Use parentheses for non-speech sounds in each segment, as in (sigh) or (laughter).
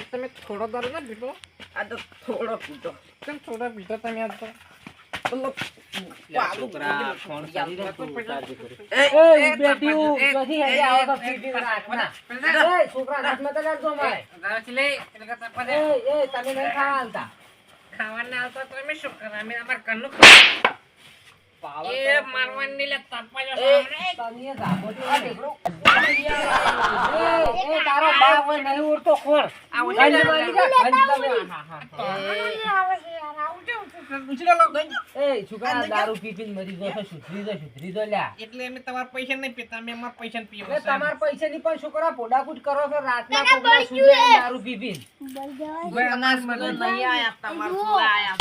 આજ તમે થોડો દારૂ ના પીધો આ તો થોડો પીધો કેમ થોડો પીધો તમે આજ તો? મારવાની છોકરા એ, એ એ, એ, આવો એ એ એ નહીં એ એ. એ, એ ઉડતો. એ છોકરા દારૂ પી મરી જશો સુધરી સુધરી લ્યા એટલે અમે તમારા પૈસા નહીં પીતા અમે અમારા પૈસા એ પીવો તમારા પૈસા ની પણ છોકરા પોડાકૂટ કરો છો રાતના કોકના સુધરે દારૂ પી પીને. બનાસ મને નહીં આયા તમાર આયા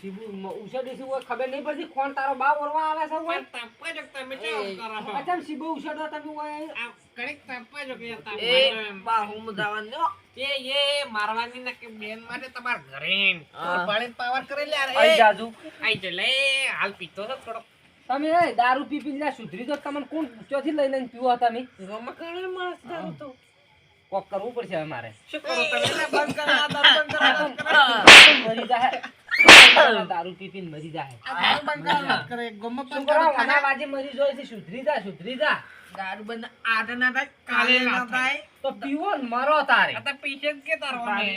શિબુ મ- ઉછળી ખબર નહીં પડતી કોણ તારો બાપ ઓરવા આવે છે હોય? તાપવા જો તમે કેવું કરો અચ્છા શિબુ ઉછળો તમે હોય? આ કડીક જો કે એ તાપવા જો. બાહુ નો એ એ મારવાની ના કે બેન માટે તમારા ઘરે હા. પાવર કરી લે યાર. આઈ જાજુ. આઈ જો લે હાલ પીતો તો થોડો તમે દારૂ પી પી લ્યા સુધરી તો તમને કોણ ચોથી લઈ લઈને પીવો તમે? ગમે કરે માણસ દારૂ તો. કોક કરવું પડશે હવે મારે. શું કરો તમે? બંધ કરો આ દારૂ બંધ કરો બંધ કરો. દારૂ પીપીને મરી જાય. આ દારૂ બંધ કરો બંધ ગમે બંધ કરો વાના વાજે મરી જોય છે સુધરી જા સુધરી જા. દારૂ બંધ આજ ના થાય કાલે ના થાય. તો પીવો ને મરો તારે. આ તો પીશે કે તારો અમે.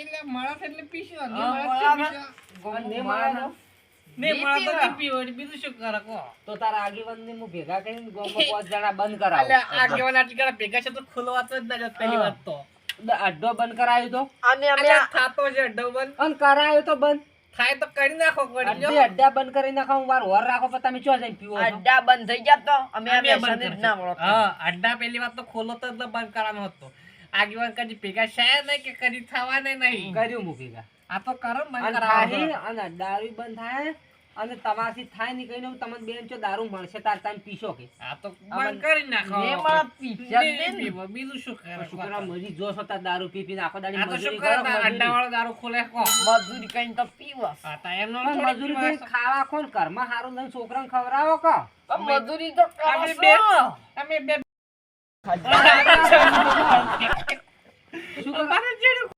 એટલે મળસ એટલે પીશો ને મળસ ને મારા ને નહીં માણસ તો પીવા. નહીં પીવો એટલે બીજું શું કરે કહો? તો તારા આગેવાન ને હું ભેગા કરીને ગામમાં પાંચ જણા બંધ કરાવું. એટલે આ કેવાના આટલી ઘણા ભેગા છે તો ખુલવાતો જ ના જાત પહેલી વાત તો. અડ્ડો બંધ કરાયો તો? અને અમે એટલે થાતો છે ડબલ અને કરાયો તો બંધ. થાય તો કરી નાખો કરી અડ્ડે અડ્ડા બંધ કરી નાખો વાર વર રાખો પણ તમે ચો જઈને પીવો અડ્ડા બંધ થઈ ગયા તો અમે અમે બંધ. ના મળો હા અડ્ડા પહેલી વાત તો ખોલો તો એટલે બંધ કરવાનો હતો. આગેવાન કદી ભેગા છે નહીં કે કદી થવાને નહીં? કર્યું મૂકી ભેગા. આ તો કરો બંધ અને કરાવો. અને દારૂ બંધ થાય. અને તમારથી થાય નહીં કહીને તમને બેન ચો દારૂ મળશે તાર તમે પીશો કે. આ તો બંધ કરી નાખો. ને મારા પીછા ને. પીવો, બીજું શું કરે? છોકરા મરી જો છો તાર દારૂ પી પીને આખો દાડી આ તો શું મજૂરી કરે તાર મજૂરી. દારૂ ખોલે કો. મજૂરી કઈ તો પીવા. આ તો એમનો મજૂરી કઈ ખાવા કોણ ઘરમાં હારું લઈને છોકરાને ખવડાવો કો. મજૂરી તો કરો અમે બે- અમે બે (laughs) શું કરો? જેડું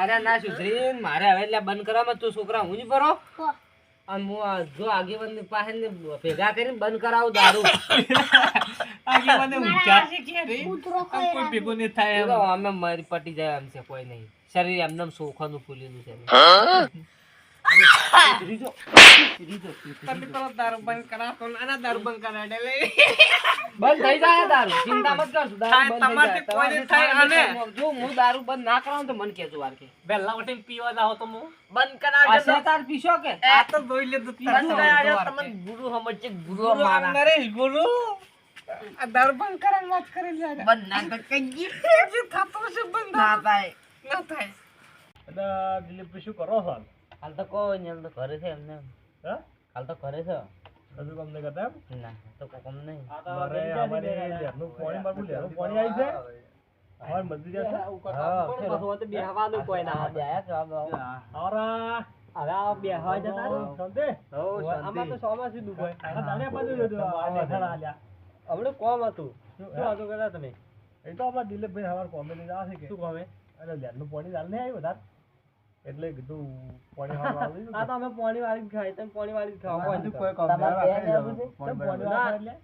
અરે ના સુધરી મારે હવે એટલે બંધ કરવામાં તું છોકરા હું જ ભરો અને હું આ જો આગેવાન પાસે ને ભેગા કરીને બંધ કરાવું દારૂ. આગેવાને કોઈ ભેગું નહીં થાય તો અમે મારી પટી જાય એમ છે કોઈ નહીં. શરીર એમને સોખાનું ફૂલેલું છે. તમે તો દારૂ બંધ કરાવતો ને દારૂ બંધ કરાવડે લે. બંધ થઈ જાય દારૂ. ચિંતા મત કરશો દારૂ બંધ જાય. કોઈ થાય અને- જો હું દારૂ બંધ ના કરાવું તો મને કહેજો વાર કે વહેલા ઉઠીને પીવા જાઓ તો હું. બંધ કરાવજો આ તાર પીશો કે? આ તો જોઈ લીધું બંધ કરાવજો તમને ગુરુ સમજશે ગુરુ ગુરુ નરેશ ગુરુ. આ દારૂ બંધ કરવાની વાત કરી લે બંધ ના તો કઈ જે થતું હશે બંધ. ના થાય. ના થાય. દિલીપભાઈ શું કરો છો? હાલ તો કોઈ નહીં તો ઘરે છે એમને. હે? હાલ તો ઘરે છે. કશું કામ નહીં કરતા એમ? ના તો કોકમ નહીં. મારે અમારે ઘરનું પાણી બાબુ લેવાનું પાણી આવી છે? અમારે મજૂરી છે હા, બેહવાનું કોઈ ના આવે. આવરા. હવે આ બેહવા જતા રહો. સંતે આમાં તો સોમાં શું દુખાય તાલે દાડે બાજુ જોજો. આ લેખા આલ્યા હમણાં કોમ હતું. શું હતું કહેતા તમે? એ તો અમારા દિલીપભાઈ હવાર કોમેડી આવે છે કે? શું કોમે? અરે લેબનું પાણી ચાલ નહીં આવ્યું વધારે. એટલે કીધું પાણી (laughs) આવી આ તો અમે પાણી વાળી જ ખાય તમે પાણી વાળી જ તમારે કોઈ કોઈ પાણી.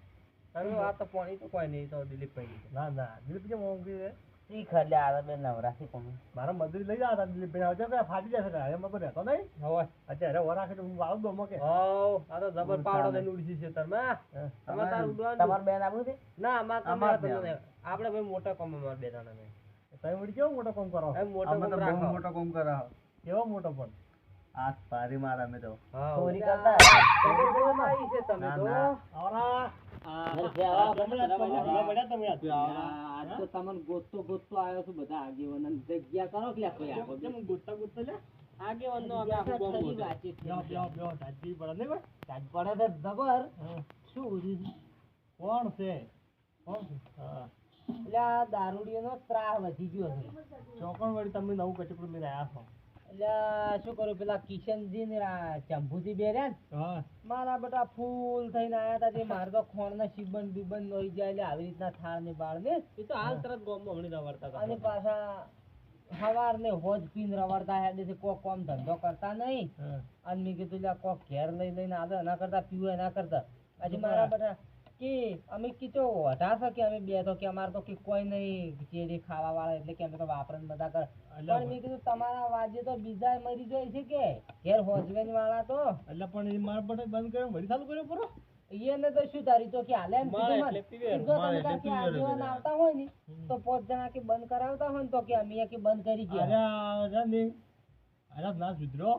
એટલે આ તો પાણી તો કોઈ નહીં તો દિલીપભાઈ ના. ના દિલીપ કેમ ઊંઘી છે ઈ ખાલે આવે બે નવરાથી કોમે. મારા મજૂરી લઈ જતા દિલીપભાઈ આવજો કે ફાટી જશે કે હવે મગર રહેતો નહીં? હવે. અત્યારે હવે રાખે તો હું વાળું દો મોકે હાવ આ તો જબર પાડો ને ઉડી છે તમે તમે તાર ઉડવાનું. તમાર બેન આવું છે? ના અમાર તમને આપણે ભાઈ મોટા કોમ અમાર બે જણા ને તમે વળી કેવો મોટો કામ કરો. મોટો કોમ રાખો. મોટો કોમ કરાવો. કેવો મોટો પણ આ પારી માર અમે તો. ચોરી કરતા છે તમે તો. ના. આવરા. છું પડે તો. શું કોણ છે? કોણ છે? હા. એટલે આ દારૂડિયોનો ત્રાસ વધી ગયો છે. ચોકણ વળી તમે નવું કચકડું લઈને આવ્યા છો. એટલે શું કરું પેલા કિશનજી ને આ ચંપુજી બે રહ્યા મારા બેટા ફૂલ થઈને આયા તા તે મારે તો ખોણ ના શીબન બીબન નોઈ જાય એટલે આવી રીતના થાળ ને બાળ ને. એ તો હાલ તરત ગોમમાં રવડતા હતા. અને પાછા સવાર ને હોજ પીન રવડતા હેડે છે કોક કોમ ધંધો કરતા નહીં. અને મેં કીધું લ્યા કોક ઘેર લઈ લઈને આવે એના કરતા પીવું એના કરતા. આજે મારા બેટા કે અમે કીધો વધારશો કે અમે બે તો કે અમારે તો કે કોઈ નહીં ચેડી ખાવા વાળા એટલે કે અમે તો વાપરણ બધા કરે. પણ મેં કીધું તમારા વાજે તો બીજા મરી જાય છે કે? ઘેર હોજવેન વાળા તો. એટલે પણ એ માર માટે બંધ કર્યો વળી ચાલુ કર્યો પૂરો? એને તો શું તારી તો કે હાલે એમ કીધું મને. આવતા હોય ને તો પાંચ જણા કે બંધ કરાવતા હોય ને તો કે અમે કે બંધ કરી ગયા. અરે. અરે ના સુધરો.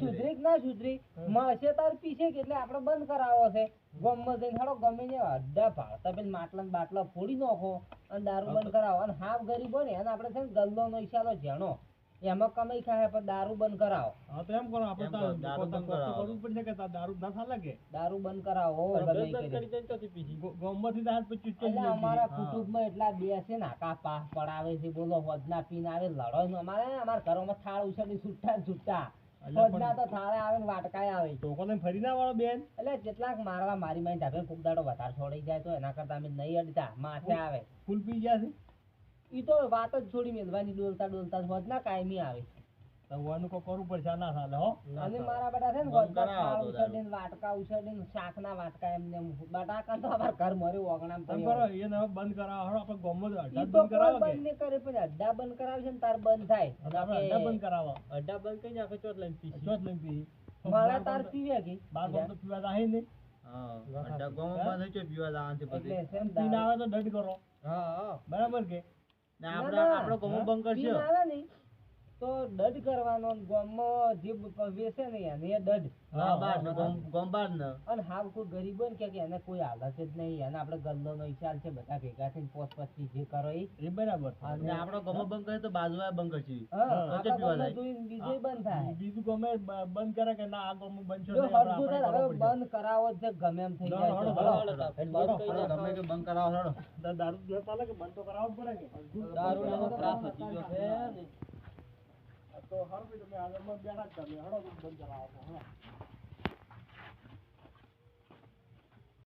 સુધરી ના સુધરી. મળશે તાર પીશે કે એટલે આપણે બંધ કરાવો છે. ગમમાં જઈને હેડો ગમે ને અડ્ડા ભાળતા પેલા માટલા બાટલા ફોડી નાખો અને દારૂ બંધ કરાવો. અને હાફ ગરીબ ને આપડે આપણે છે ને ગલ્લો નો ઈશારો જેણો. એમાં કમાઈ ખાય પણ દારૂ બંધ કરાવો. હા તો એમ કરો આપણે દારૂ કરવું. પડશે કે દારૂ ના થા લાગે દારૂ બંધ કરાવો. ગોમમાંથી તો હાથ પછી ચૂંટણી અમારા. કુટુંબમાં એટલા બે છે ને આકા પાસ પડાવે છે બોલો હોજના પીન આવે લડો ને અમારે અમારા ઘરોમાં થાળ ઉછળી છૂટા છૂટા. હોજના તો થાળે આવે ને વાટકાય આવે. ટોકો લઈને ફરી ના વાળો બેન. એટલે કેટલાક મારવા મારી મારી ધાબે ફૂક દાડો વધારે છોડી જાય તો એના કરતા અમે નહીં અડતા માથે આવે. ફૂલ પી ગયા છે? ઈ તો વાત જ છોડી મેલવાની ડોલતા ડોલતા હોજના કાયમી આવે કરવું પડશે ના ચાલે હો. અને મારા બેટા છે ને વાટકા ઉછળીને શાકના વાટકા એમને એમ બટાકા તો અમારા ઘર મર્યું ઓગણામ એને બંધ કરાવ. હળો આપણે જ તો બંધ કરાવો બંધ નહીં કરે પણ અડ્ડા બંધ કરાવે છે ને તાર બંધ થાય. આપણે અડધા બંધ કરાવો. અડ્ડા બંધ કઈ નાખે ચોટ લઈને પી ચોટ લઈને પી મારા તાર પીવે કે? બાર ગોમ તો પીવા જાય નહીં. એટલે છે પીવા જવાનું છે પછી. પીના આવે તો દંડ કરો. હા હા. બરાબર કે? ના, ના. પીને આવે ને તો દડ કરવાનો ને ગામમાં જે બ- ને એને એ દડ અને હાવ કોઈ ગરીબ હોય ને કે એને કોઈ હાલત જ નહીં એને આપણે ગલ્લો નો ખ્યાલ છે બધા ભેગા થઈને પોત પછી જે કરો એ બરાબર અને આપણો ગમો બંધ કરે તો બાજુ બંધ કરશે. હા, હા, પીવા બીજુંય બંધ થાય. બીજું ગમે બંધ કરે કે ના આ ગમો બંધ છે. બંધ કરાવો જ છે ગમે એમ થઈ જાય બંધ ગમે કે બંધ કરાવો દારૂ જો પાલે કે બંધ તો કરાવો પડે કે. દારૂનો ત્રાસ વધી ગયો છે ને. તો હર તમે આગળમાં બેઠા જ તમે. હળો બંધ કરાવો. હળો